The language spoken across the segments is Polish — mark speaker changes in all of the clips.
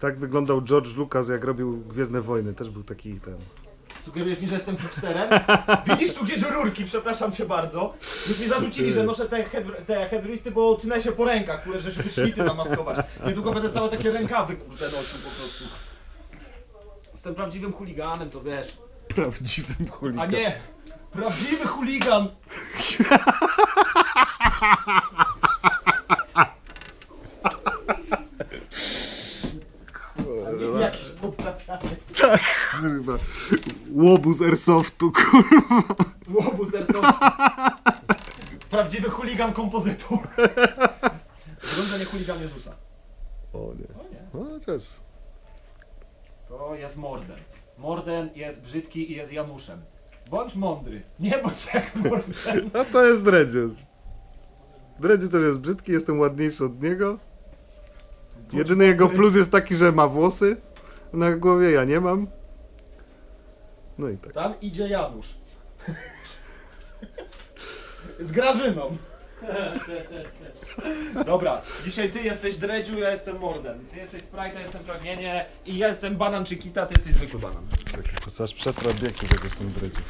Speaker 1: Tak wyglądał George Lucas, jak robił Gwiezdne Wojny. Też był taki ten.
Speaker 2: Sugerujesz mi, że jestem hipsterem?
Speaker 3: Widzisz tu gdzieś rurki, przepraszam cię bardzo. Już mi zarzucili, że noszę te, head, te headristy, bo tnę się po rękach, które żeby świty zamaskować. Niedługo będę całe takie rękawy kurde nosił po prostu.
Speaker 2: Jestem prawdziwym chuliganem, to wiesz.
Speaker 1: Prawdziwym
Speaker 3: A
Speaker 1: chuliganem.
Speaker 3: nie! Prawdziwy chuligan! A nie jakiś poprawiany.
Speaker 1: Kurwa. Łobuz Airsoftu, kurwa.
Speaker 3: Łobu zersą. Prawdziwy chuligan kompozytor. Urządzenie chuligan Jezusa.
Speaker 1: O nie.
Speaker 3: O nie.
Speaker 1: No też.
Speaker 2: To jest Morden. Morden jest brzydki i jest Januszem. Bądź mądry. Nie bądź jak Morden.
Speaker 1: A to jest Dredziu. Dredziu też jest brzydki, jestem ładniejszy od niego. Jedyny jego plus jest taki, że ma włosy na głowie, ja nie mam. No i tak.
Speaker 3: Tam idzie Janusz. Z Grażyną. Dobra, dzisiaj ty jesteś Dredziu, ja jestem Morden.
Speaker 2: Ty jesteś Sprite, ja jestem Pragnienie i ja jestem Banan Chiquita, ty jesteś zwykły banan.
Speaker 1: To aż przetrę obiekty, tak jestem Dredziu.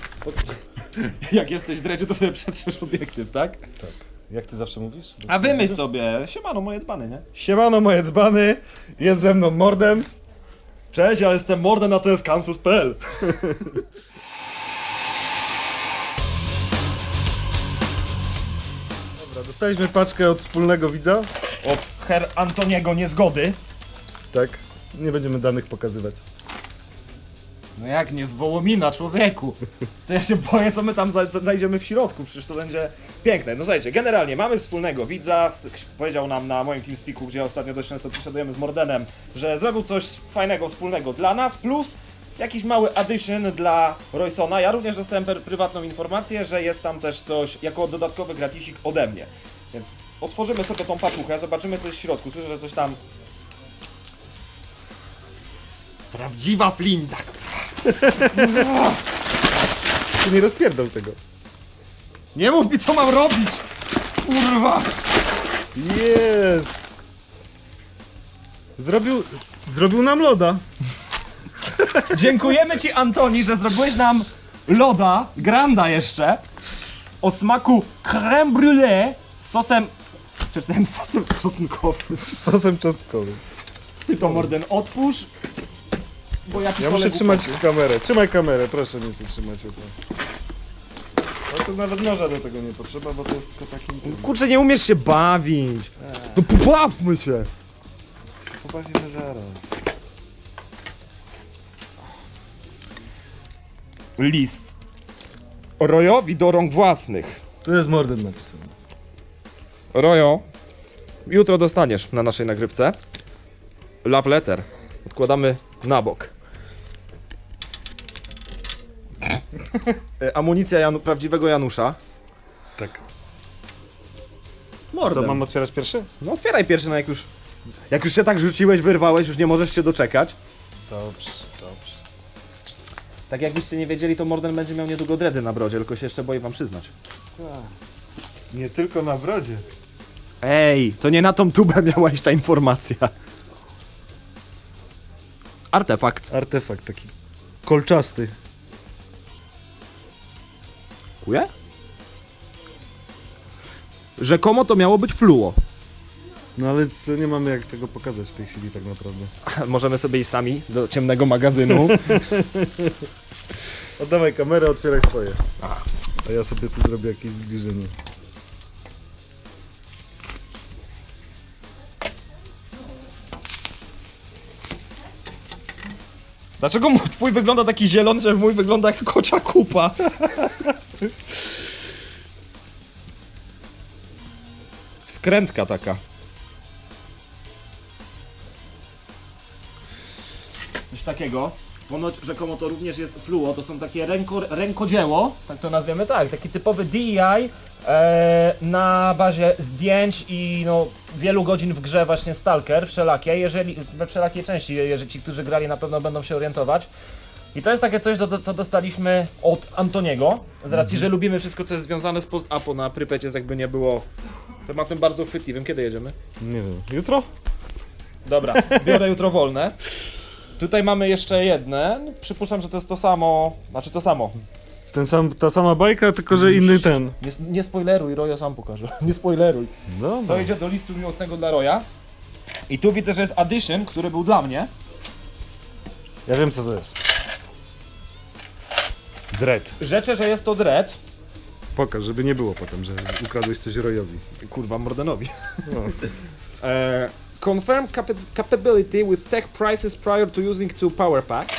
Speaker 3: Jak jesteś Dredziu, to sobie przetrzesz obiektyw, tak?
Speaker 1: Tak. Jak ty zawsze mówisz?
Speaker 3: A wymyśl sobie, siemano moje dzbany, nie?
Speaker 1: Siemano moje dzbany, jest ze mną Morden.
Speaker 3: Cześć, ja jestem Morden, a to jest Kansus.pl.
Speaker 1: Dobra, dostaliśmy paczkę od wspólnego widza.
Speaker 3: Od Her Antoniego Niezgody.
Speaker 1: Tak. Nie będziemy danych pokazywać.
Speaker 3: No jak nie, z Wołomina, człowieku. To ja się boję, co my tam znajdziemy w środku, przecież to będzie piękne. No słuchajcie, generalnie mamy wspólnego widza, powiedział nam na moim TeamSpeaku, gdzie ostatnio dość często przesiadujemy z Mordenem, że zrobił coś fajnego, wspólnego dla nas, plus jakiś mały addition dla Roysona. Ja również dostałem per- prywatną informację, że jest tam też coś jako dodatkowy gratisik ode mnie. Więc otworzymy sobie tą paczuchę, zobaczymy co jest w środku. Słyszę, że coś tam... Prawdziwa flinta,
Speaker 1: Ty nie rozpierdol tego.
Speaker 3: Nie mów mi co mam robić! Kurwa!
Speaker 1: Jest! Zrobił, zrobił nam loda.
Speaker 3: Dziękujemy ci Antoni, że zrobiłeś nam loda, granda jeszcze, o smaku creme brulee z sosem... Przeczytałem sosem czosnkowym.
Speaker 1: Z sosem czosnkowym.
Speaker 3: Ty to Morden otwórz, bo ja ci
Speaker 1: Ja muszę trzymać kamerę. Trzymaj kamerę, proszę mnie tu trzymać. oto. Ale to nawet noża do tego nie potrzeba, bo to jest tylko taki...
Speaker 3: Kurczę, nie umiesz się bawić. No pobawmy się.
Speaker 1: Pobawimy zaraz.
Speaker 3: List. Rojowi do rąk własnych.
Speaker 1: Tu jest Morden napisany.
Speaker 3: Rojo, jutro dostaniesz na naszej nagrywce love letter. Odkładamy na bok. E, Amunicja Janu, prawdziwego Janusza.
Speaker 1: Tak.
Speaker 3: Mordem.
Speaker 1: Co, mam otwierać pierwszy?
Speaker 3: No otwieraj pierwszy, no jak już... Jak już się tak rzuciłeś, wyrwałeś, już nie możesz się doczekać.
Speaker 1: Dobrze, dobrze.
Speaker 3: Tak jakbyście nie wiedzieli, to Morden będzie miał niedługo dredy na brodzie, tylko się jeszcze boję wam przyznać.
Speaker 1: Nie tylko na brodzie.
Speaker 3: Ej, to nie na tą tubę miała iść ta informacja. Artefakt.
Speaker 1: Artefakt taki kolczasty.
Speaker 3: Dziękuję. Rzekomo to miało być fluo.
Speaker 1: No ale nie mamy jak tego pokazać w tej chwili tak naprawdę.
Speaker 3: Możemy sobie iść sami do ciemnego magazynu.
Speaker 1: Oddawaj kamerę, otwieraj swoje. A ja sobie tu zrobię jakieś zbliżenie.
Speaker 3: Dlaczego mój- twój wygląda taki zielony, że mój wygląda jak kocia kupa? Skrętka taka. Coś takiego. Ponoć rzekomo to również jest fluo, to są takie ręko, rękodzieło, tak to nazwiemy tak, taki typowy DEI e, na bazie zdjęć i no, wielu godzin w grze właśnie Stalker wszelakie, jeżeli, we wszelakiej części, jeżeli ci, którzy grali na pewno będą się orientować. I to jest takie coś, do, co dostaliśmy od Antoniego, z racji, że lubimy wszystko, co jest związane z post Apo na Prypecie, jakby nie było tematem bardzo chwytliwym. Kiedy jedziemy?
Speaker 1: Nie wiem. Jutro?
Speaker 3: Dobra, biorę jutro wolne. Tutaj mamy jeszcze jeden. Przypuszczam, że to jest to samo. Znaczy to samo.
Speaker 1: Ten sam, ta sama bajka, tylko że inny ten.
Speaker 3: Nie, nie spoileruj, Rojo sam pokaże. Nie spoileruj.
Speaker 1: No,
Speaker 3: To idzie do listu miłosnego dla Roya. I tu widzę, że jest addition, który był dla mnie.
Speaker 1: Ja wiem co to jest. Dread.
Speaker 3: Rzeczę, że jest to Dread.
Speaker 1: Pokaż, żeby nie było potem, że ukradłeś coś Royowi.
Speaker 3: Kurwa, Mordenowi.
Speaker 1: No.
Speaker 3: E, confirm capa- capability with tech prices prior to using to power pack.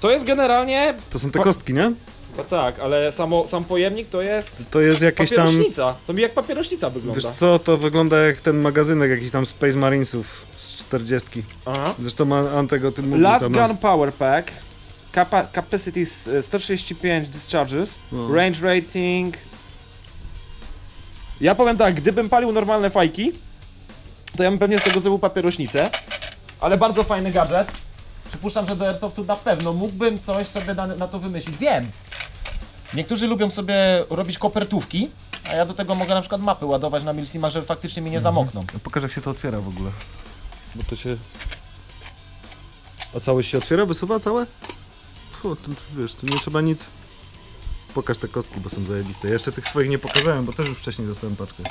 Speaker 3: To jest generalnie.
Speaker 1: To są te
Speaker 3: Pa-
Speaker 1: kostki, nie?
Speaker 3: No tak, ale samo, sam pojemnik to jest.
Speaker 1: To jest jakieś tam...
Speaker 3: Papierośnica. To mi jak papierośnica wygląda.
Speaker 1: Wiesz co, to wygląda jak ten magazynek jakiś tam Space Marinesów z 40.
Speaker 3: Aha.
Speaker 1: Zresztą ma Antego tym mówił
Speaker 3: Last
Speaker 1: tam, no.
Speaker 3: Gun Power Pack. Capa capacity s- e, 135 discharges.
Speaker 1: No.
Speaker 3: Range rating. Ja powiem tak, gdybym palił normalne fajki, to ja bym pewnie z tego zrobił papierośnicę. Ale bardzo fajny gadżet. Przypuszczam, że do Airsoftu na pewno mógłbym coś sobie na, na to wymyślić. Wiem. Niektórzy lubią sobie robić kopertówki, a ja do tego mogę na przykład mapy ładować na Milsimach, żeby faktycznie mi nie zamokną.
Speaker 1: Pokaż jak się to otwiera w ogóle. Bo to się... A całość się otwiera? Wysuwa całe? Fu, to, to wiesz, tu nie trzeba nic... Pokaż te kostki, bo są zajebiste. Ja jeszcze tych swoich nie pokazałem, bo też już wcześniej dostałem paczkę. Te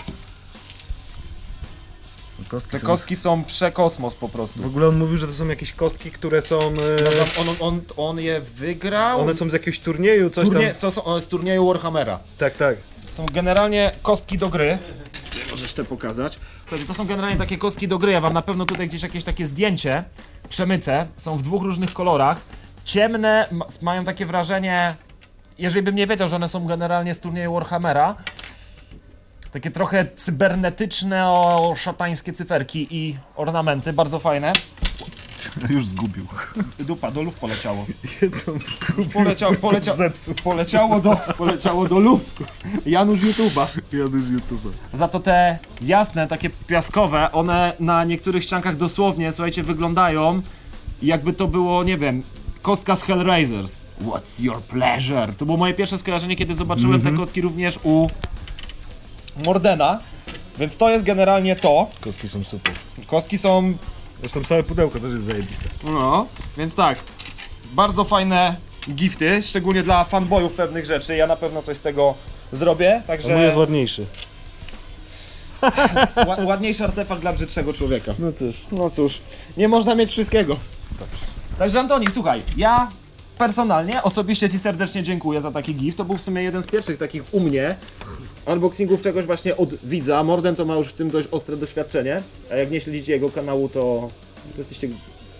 Speaker 1: Kostki
Speaker 3: Te
Speaker 1: są-
Speaker 3: kostki są przekosmos po prostu.
Speaker 1: W ogóle on mówił, że to są jakieś kostki, które są... E...
Speaker 3: No, tam on, on, on je wygrał.
Speaker 1: One są z jakiegoś turnieju, coś
Speaker 3: Turnie,
Speaker 1: tam...
Speaker 3: to są one z turnieju Warhammera.
Speaker 1: Tak, tak.
Speaker 3: Są generalnie kostki do gry. Możesz te pokazać. Słuchajcie, to są generalnie takie kostki do gry. Ja wam na pewno tutaj gdzieś jakieś takie zdjęcie przemycę. Są w dwóch różnych kolorach. Ciemne ma, mają takie wrażenie, jeżeli bym nie wiedział, że one są generalnie z turnieju Warhammera. Takie trochę cybernetyczne, o, szatańskie cyferki i ornamenty, bardzo fajne.
Speaker 1: Już zgubił.
Speaker 3: Dupa, do luf poleciało.
Speaker 1: Jedną zgubił.
Speaker 3: Poleciał, poleciał,
Speaker 1: Zepsuł.
Speaker 3: poleciało do, poleciało do luf. Janusz YouTube'a.
Speaker 1: Jadę z YouTube'a.
Speaker 3: Za to te jasne, takie piaskowe, one na niektórych ściankach dosłownie, słuchajcie, wyglądają jakby to było, nie wiem, kostka z Hellraisers. What's your pleasure? To było moje pierwsze skojarzenie, kiedy zobaczyłem te kostki również u Mordena. Więc to jest generalnie to.
Speaker 1: Kostki są super.
Speaker 3: Kostki są,
Speaker 1: Zresztą całe pudełko też jest zajebiste.
Speaker 3: no, więc tak, bardzo fajne gifty, szczególnie dla fanboyów pewnych rzeczy. Ja na pewno coś z tego zrobię, także...
Speaker 1: On jest ładniejszy.
Speaker 3: Ła- ładniejszy artefakt dla brzydszego człowieka.
Speaker 1: No cóż.
Speaker 3: No cóż, nie można mieć wszystkiego. Także Antoni, słuchaj, ja personalnie, osobiście Ci serdecznie dziękuję za taki gift. To był w sumie jeden z pierwszych takich u mnie unboxingów czegoś właśnie od widza. Morden to ma już w tym dość ostre doświadczenie, a jak nie śledzicie jego kanału, to, to jesteście...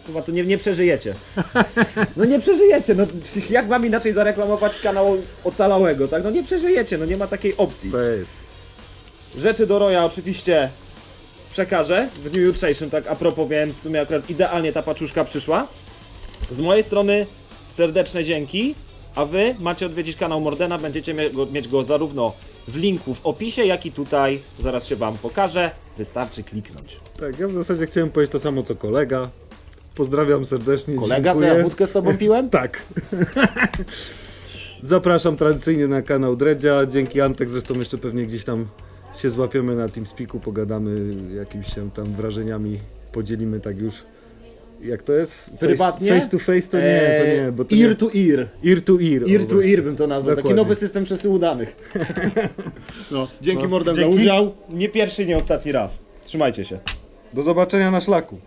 Speaker 3: Chyba to nie, nie przeżyjecie. No nie przeżyjecie, no jak mam inaczej zareklamować kanał ocalałego, tak? No nie przeżyjecie, no nie ma takiej opcji.
Speaker 1: To jest.
Speaker 3: Rzeczy do Roya oczywiście przekażę w dniu jutrzejszym, tak a propos, więc w sumie akurat idealnie ta paczuszka przyszła. Z mojej strony serdeczne dzięki, a wy macie odwiedzić kanał Mordena, będziecie mieć go zarówno w linku w opisie, jak i tutaj, zaraz się wam pokażę, wystarczy kliknąć.
Speaker 1: Tak, ja w zasadzie chciałem powiedzieć to samo co kolega. Pozdrawiam serdecznie.
Speaker 3: Kolega, co
Speaker 1: dziękuję.
Speaker 3: ja wódkę z tobą piłem?
Speaker 1: Tak. Zapraszam tradycyjnie na kanał Dredzia. Dzięki Antek zresztą jeszcze pewnie gdzieś tam się złapiemy na TeamSpeaku, pogadamy jakimiś się tam wrażeniami, podzielimy tak już. Jak to jest? Face,
Speaker 3: Prywatnie?
Speaker 1: Face to face to nie, to nie, bo to
Speaker 3: ear
Speaker 1: nie.
Speaker 3: to ear.
Speaker 1: Ear to ear.
Speaker 3: Ear to ear bym to nazwał, taki
Speaker 1: Dokładnie.
Speaker 3: nowy system przesyłu danych. No, dzięki
Speaker 1: No, dzięki.
Speaker 3: za udział, nie pierwszy, nie ostatni raz. Trzymajcie się.
Speaker 1: Do zobaczenia na szlaku.